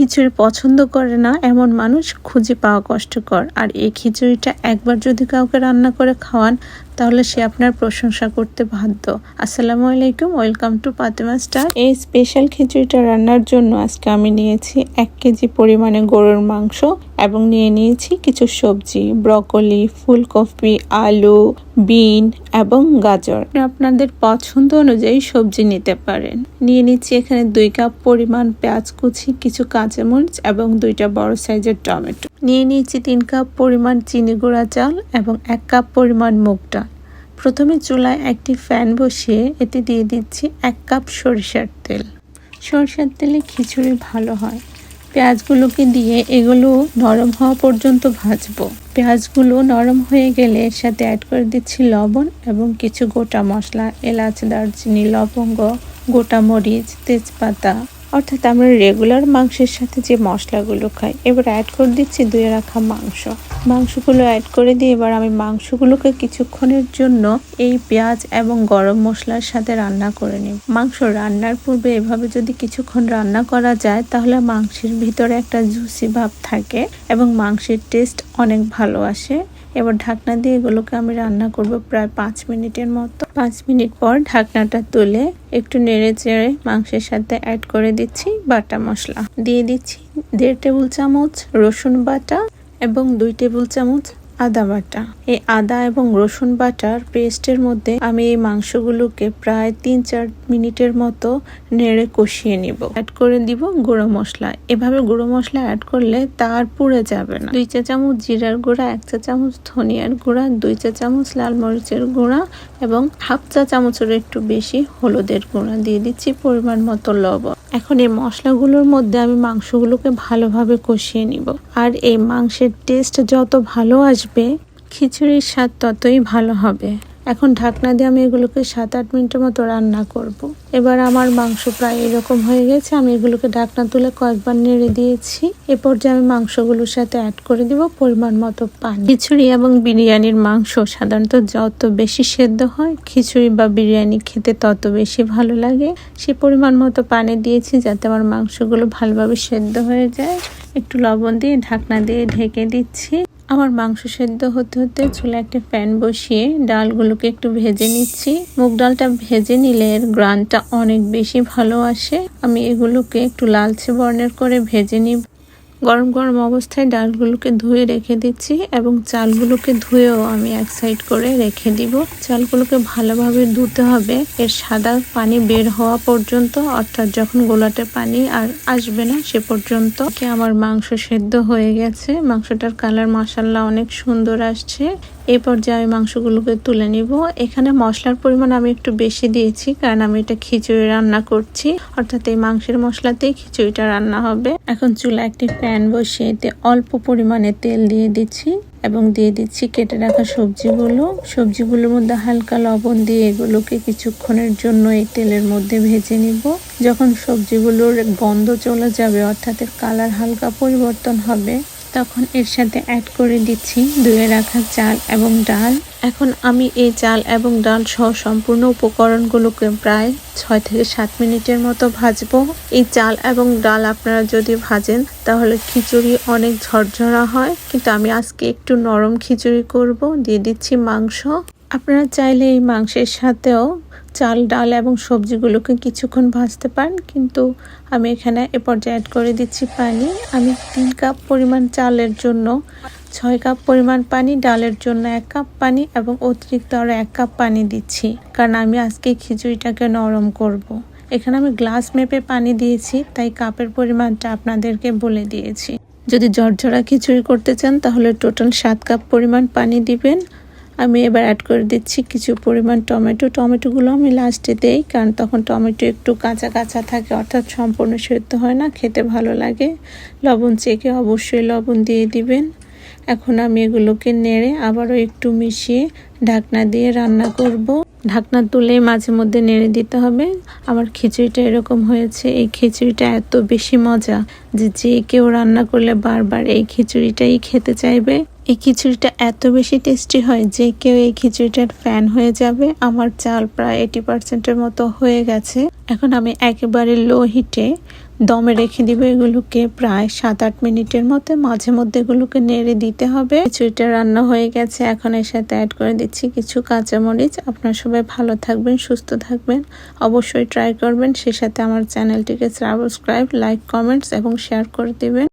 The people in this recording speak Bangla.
খিচুড়ি পছন্দ করে না, এমন মানুষ খুঁজে পাওয়া কষ্টকর। আর এই খিচুড়িটা একবার যদি কাউকে রান্না করে খাওয়ান তাহলে সে আপনার প্রশংসা করতে বাধ্য। আসসালামু আলাইকুম, ওয়েলকাম টু পাতেমা স্টার। এই স্পেশাল খিচুড়িটা রান্নার জন্য আজকে আমি নিয়েছি এক কেজি পরিমাণে গরুর মাংস এবং নিয়ে নিয়েছি কিছু সবজি, ব্রকলি, ফুলকপি, আলু, বিন এবং গাজর। আপনাদের পছন্দ অনুযায়ী সবজি নিতে পারেন। নিয়ে নিচ্ছি এখানে দুই কাপ পরিমাণ পেঁয়াজ কুচি, কিছু কাঁচামরিচ এবং দুইটা বড় সাইজের টমেটো। নিয়ে নিয়েছি তিন কাপ পরিমাণ চিনি গুঁড়া চাল এবং এক কাপ পরিমাণ মুগ ডাল। প্রথমে চুলায় একটি ফ্যান বসিয়ে এতে দিয়ে দিচ্ছি এক কাপ সরিষার তেল। সরিষার তেলে খিচুড়ি ভালো হয়। পেঁয়াজগুলোকে দিয়ে এগুলো নরম হওয়া পর্যন্ত ভাজবো। পেঁয়াজগুলো নরম হয়ে গেলে এর সাথে অ্যাড করে দিচ্ছি লবণ এবং কিছু গোটা মশলা, এলাচ, দারচিনি, লবঙ্গ, গোটা মরিচ, তেজপাতা। অর্থাৎ আমরা রেগুলার মাংসের সাথে যে মশলাগুলো খাই, এবার অ্যাড করে দিচ্ছি ধুয়ে রাখা মাংস। মাংসগুলো অ্যাড করে দিয়ে এবার আমি মাংসগুলোকে কিছুক্ষণের জন্য এই পেঁয়াজ এবং গরম মশলার সাথে রান্না করে নিই মাংস রান্নার পূর্বে এভাবে যদি কিছুক্ষণ রান্না করা যায়, তাহলে মাংসের ভিতরে একটা জুসি ভাব থাকে এবং মাংসের টেস্ট অনেক ভালো আসে। এবার ঢাকনা দিয়ে এগুলোকে আমি রান্না করব প্রায় পাঁচ মিনিটের মতো। পাঁচ মিনিট পর ঢাকনাটা তুলে একটু নেড়ে চেড়ে মাংসের সাথে অ্যাড করে দিচ্ছি বাটা মশলা। দিয়ে দিচ্ছি দেড় টেবিল চামচ রসুন বাটা এবং দুই টেবিল চামচ আদা বাটা। এই আদা এবং রসুন বাটার পেস্টের মধ্যে আমি এই মাংসগুলোকে প্রায় তিন চার মিনিটের মতো নেড়ে কষিয়ে নিব। অ্যাড করে দিব গুঁড়ো মশলা। এভাবে গুঁড়ো মশলা অ্যাড করলে তার পুড়ে যাবে না। দুই চা চামচ জিরার গুঁড়া, এক চা চামচ ধনিয়ার গুঁড়া, দুই চা চামচ লাল মরিচের গুঁড়া এবং হাফ চা চামচের একটু বেশি হলুদের গুঁড়া দিয়ে দিচ্ছি পরিমাণ মতো লবণ। এখন এই মশলাগুলোর মধ্যে আমি মাংসগুলোকে ভালোভাবে কষিয়ে নিব। আর এই মাংসের টেস্ট যত ভালো আসবে, খিচুড়ির স্বাদ ততই ভালো হবে। এখন ঢাকনা দিয়ে আমি এগুলোকে সাত আট মিনিটের মতো রান্না করব। এবার আমার মাংস প্রায় এরকম হয়ে গেছে, আমি এগুলোকে ঢাকনা তুলে কয়েকবার নেড়ে দিয়েছি। এ পর্যায়ে আমি মাংসগুলোর সাথে অ্যাড করে দিব পরিমাণ মতো পানি। খিচুড়ি এবং বিরিয়ানির মাংস সাধারণত যত বেশি সেদ্ধ হয়, খিচুড়ি বা বিরিয়ানি খেতে তত বেশি ভালো লাগে। সে পরিমাণ মতো পানি দিয়েছি যাতে আমার মাংসগুলো ভালোভাবে সেদ্ধ হয়ে যায়। একটু লবণ দিয়ে ঢাকনা দিয়ে ঢেকে দিচ্ছি। আমার মাংস সেদ্ধ হতে হতে চুলে একটা প্যান বসিয়ে ডালগুলোকে একটু ভেজে নিচ্ছি। মুগ ডালটা ভেজে নিলে এর গ্রানটা অনেক বেশি ভালো আসে। আমি এগুলোকে একটু লালচে বর্ণের করে ভেজে নিব। গরম গরম অবস্থায় ডালগুলোকে ধুয়ে রেখে দিচ্ছি এবং চালগুলোকে ধুয়েও আমি এক সাইড করে রেখে দিব। চালগুলোকে ভালোভাবে ধুতে হবে। এর সাদা পানি বের হওয়া পর্যন্ত, অর্থাৎ যখন গোলাটে পানি আর আসবে না সে পর্যন্ত। আমার মাংস সেদ্ধ হয়ে গেছে। মাংসটার কালার মাসাল্লাহ অনেক সুন্দর আসছে। এই পর্যায়ে আমি মাংসগুলোকে তুলে নিব। এখানে মশলার পরিমাণ আমি একটু বেশি দিয়েছি, কারণ আমি এটা খিচুড়ি রান্না করছি। অর্থাৎ এই মাংসের মশলাতেই খিচুড়িটা রান্না হবে। এখন চুলা একটি প্যান বসিয়ে এতে অল্প পরিমাণে তেল দিয়ে দিচ্ছি এবং দিয়ে দিচ্ছি কেটে রাখা সবজিগুলো। সবজিগুলোর মধ্যে হালকা লবণ দিয়ে এগুলোকে কিছুক্ষণের জন্য এই তেলের মধ্যে ভেজে নিব। যখন সবজিগুলোর গন্ধ চলে যাবে, অর্থাৎ এর কালার হালকা পরিবর্তন হবে, তখন এর সাথে অ্যাড করে দিচ্ছি ধুয়ে রাখা চাল এবং ডাল। এখন আমি এই চাল এবং ডাল সহ সম্পূর্ণ উপকরণগুলোকে প্রায় ছয় থেকে সাত মিনিটের মতো ভাজবো। এই চাল এবং ডাল আপনারা যদি ভাজেন, তাহলে খিচুড়ি অনেক ঝরঝরা হয়। কিন্তু আমি আজকে একটু নরম খিচুড়ি করব। দিয়ে দিচ্ছি মাংস। আপনারা চাইলে এই মাংসের সাথেও চাল, ডাল এবং সবজিগুলোকে কিছুক্ষণ ভাজতে পারেন। কিন্তু আমি এখানে এ পর্যায়ে অ্যাড করে দিচ্ছি পানি। আমি তিন কাপ পরিমাণ চালের জন্য ছয় কাপ পরিমাণ পানি, ডালের জন্য এক কাপ পানি এবং অতিরিক্ত আরও এক কাপ পানি দিচ্ছি। কারণ আমি আজকে খিচুড়িটাকে নরম করব। এখানে আমি গ্লাস মেপে পানি দিয়েছি, তাই কাপের পরিমাণটা আপনাদেরকে বলে দিয়েছি। যদি ঝরঝরা খিচুড়ি করতে চান, তাহলে টোটাল সাত কাপ পরিমাণ পানি দিবেন। আমি এবার অ্যাড করে দিচ্ছি কিছু পরিমাণ টমেটো। টমেটোগুলো আমি লাস্টে দেই, কারণ তখন টমেটো একটু কাঁচা কাঁচা থাকে, অর্থাৎ সম্পূর্ণ সেদ্ধ হয় না, খেতে ভালো লাগে। লবণ চেকে অবশ্যই লবণ দিয়ে দিবেন। এখন আমি এগুলোকে নেড়ে আবারও একটু মিশিয়ে ঢাকনা দিয়ে রান্না করব। ঢাকনা তুলে মাঝে মধ্যে নেড়ে দিতে হবে। আমার খিচুড়িটা এরকম হয়েছে, এই খিচুড়িটা এত বেশি মজা যে যে কেউ রান্না করলে বারবার এই খিচুড়িটাই খেতে চাইবে। এই খিচুড়িটা এত বেশি টেস্টি হয় যে কেউ এই খিচুড়িটার ফ্যান হয়ে যাবে। আমার চাল প্রায় এইটি পার্সেন্টের মতো হয়ে গেছে। এখন আমি একেবারে লো হিটে দমে রেখে দিব এগুলোকে প্রায় সাত আট মিনিটের মতো। মাঝে মধ্যে এগুলোকে নেড়ে দিতে হবে। খিচুড়িটা রান্না হয়ে গেছে। এখন এর সাথে অ্যাড করে দিচ্ছি কিছু কাঁচামরিচ। আপনার সবাই ভালো থাকবেন, সুস্থ থাকবেন। অবশ্যই ট্রাই করবেন। সে সাথে আমার চ্যানেলটিকে সাবস্ক্রাইব লাইক কমেন্টস এবং শেয়ার করে দিবেন।